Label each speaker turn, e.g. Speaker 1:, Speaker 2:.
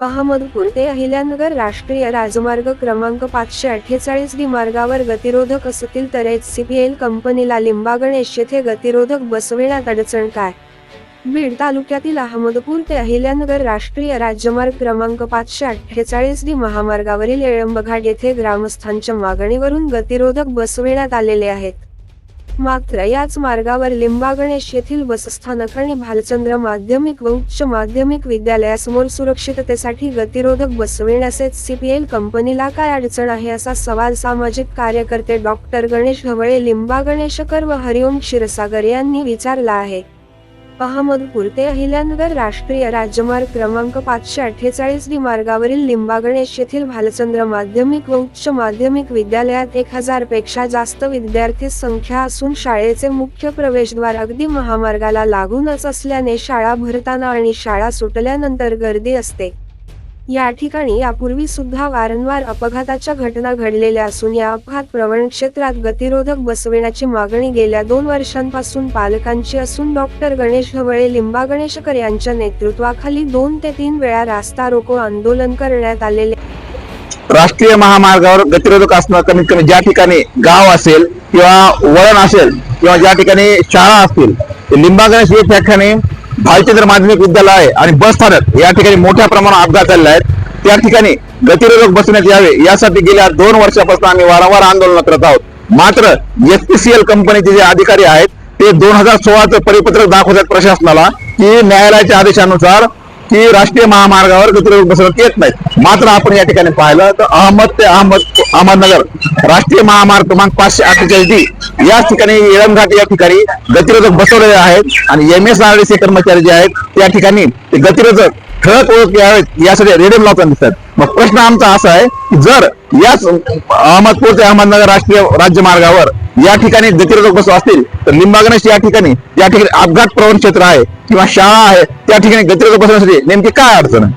Speaker 1: अहमदपूर ते अहिल्यानगर राष्ट्रीय राजमार्ग क्रमांक पाचशे अठ्ठेचाळीस डी मार्गावर गतिरोधक असतील तर एच सी पी एल कंपनीला लिंबागणेश येथे गतिरोधक बसविण्यात अडचण काय? बीड तालुक्यातील अहमदपूर ते अहिल्यानगर राष्ट्रीय राज्यमार्ग क्रमांक पाचशे अठ्ठेचाळीस डी महामार्गावरील येळंबघाट येथे ग्रामस्थांच्या मागणीवरून गतिरोधक बसविण्यात आलेले आहेत. मात्र याच मार्गावर लिंबागणेश येथील बसस्थानक आणि भालचंद्र माध्यमिक व उच्च माध्यमिक विद्यालयासमोर सुरक्षिततेसाठी गतिरोधक बसविण्यास सीपीएल कंपनीला काय अडचण आहे असा सवाल सामाजिक कार्यकर्ते डॉक्टर गणेश ढवळे लिंबागणेशकर व हरिओम क्षीरसागर यांनी विचारला आहे. अहमदपूर ते अहिल्यानगर राष्ट्रीय राज्यमार्ग क्रमांक पाचशे अठ्ठेचाळीस डी मार्गावरील लिंबागणेश येथील भालचंद्र माध्यमिक व उच्च माध्यमिक विद्यालयात एक हजारपेक्षा जास्त विद्यार्थी संख्या असून शाळेचे मुख्य प्रवेशद्वार अगदी महामार्गाला लागूनच असल्याने शाळा भरताना आणि शाळा सुटल्यानंतर गर्दी असते. या ठिकाणी यापूर्वी सुद्धा वारंवार अपघाताच्या घटना घडलेल्या असून या अपघात प्रवण क्षेत्रात गतिरोधक बसविण्याची मागणी गेल्या दोन वर्षांपासून पालकांची असून डॉक्टर गणेश ढवळे लिंबा गणेशकर यांच्या नेतृत्वाखाली दोन ते तीन वेळा रास्ता रोको आंदोलन करण्यात आलेले.
Speaker 2: राष्ट्रीय महामार्गावर गतिरोधक असणं कमीत कमी ज्या ठिकाणी गाव असेल किंवा वळण असेल किंवा ज्या ठिकाणी शाळा असतील लिंबा लिंबागणेश या ठिकाणी भालचंद्र माध्यमिक विद्यालय आणि बस स्थानक या ठिकाणी मोठ्या प्रमाणात अपघात झालेले आहेत. त्या ठिकाणी गतिरोधक बसण्यात यावे यासाठी गेल्या दोन वर्षापासून आम्ही वारंवार आंदोलन करत आहोत. मात्र एसपीसीएल कंपनीचे जे अधिकारी आहेत ते दोन हजार सोळाचं परिपत्रक दाखवतात प्रशासनाला की न्यायालयाच्या आदेशानुसार की राष्ट्रीय महामार्गावर गतिरोधक बसवण्यात येत नाहीत. मात्र आपण या ठिकाणी पाहिलं तर अहमद ते अहमद अहमदनगर राष्ट्रीय महामार्ग क्रमांक पाचशे अठ्ठेचाळीस डी याच ठिकाणी येळमघाट या ठिकाणी गतिरोधक बसवलेले आहेत आणि एम एस आर कर्मचारी जे आहेत त्या ठिकाणी ते गतिरोधक ठळक ओळख यावेत यासाठी रेडियम लावताना दिसतात. मग प्रश्न आमचा असा आहे की जर याच अहमदपूर ते अहमदनगर राष्ट्रीय राज्यमार्गावर या ठिकाणी गतिरोधक बसव असतील तर लिंबागणेश या ठिकाणी या ठिकाणी अपघात प्रवण क्षेत्र आहे किंवा शाळा आहे त्या ठिकाणी गतिरोधक बसवण्यासाठी नेमकी काय अडचण आहे?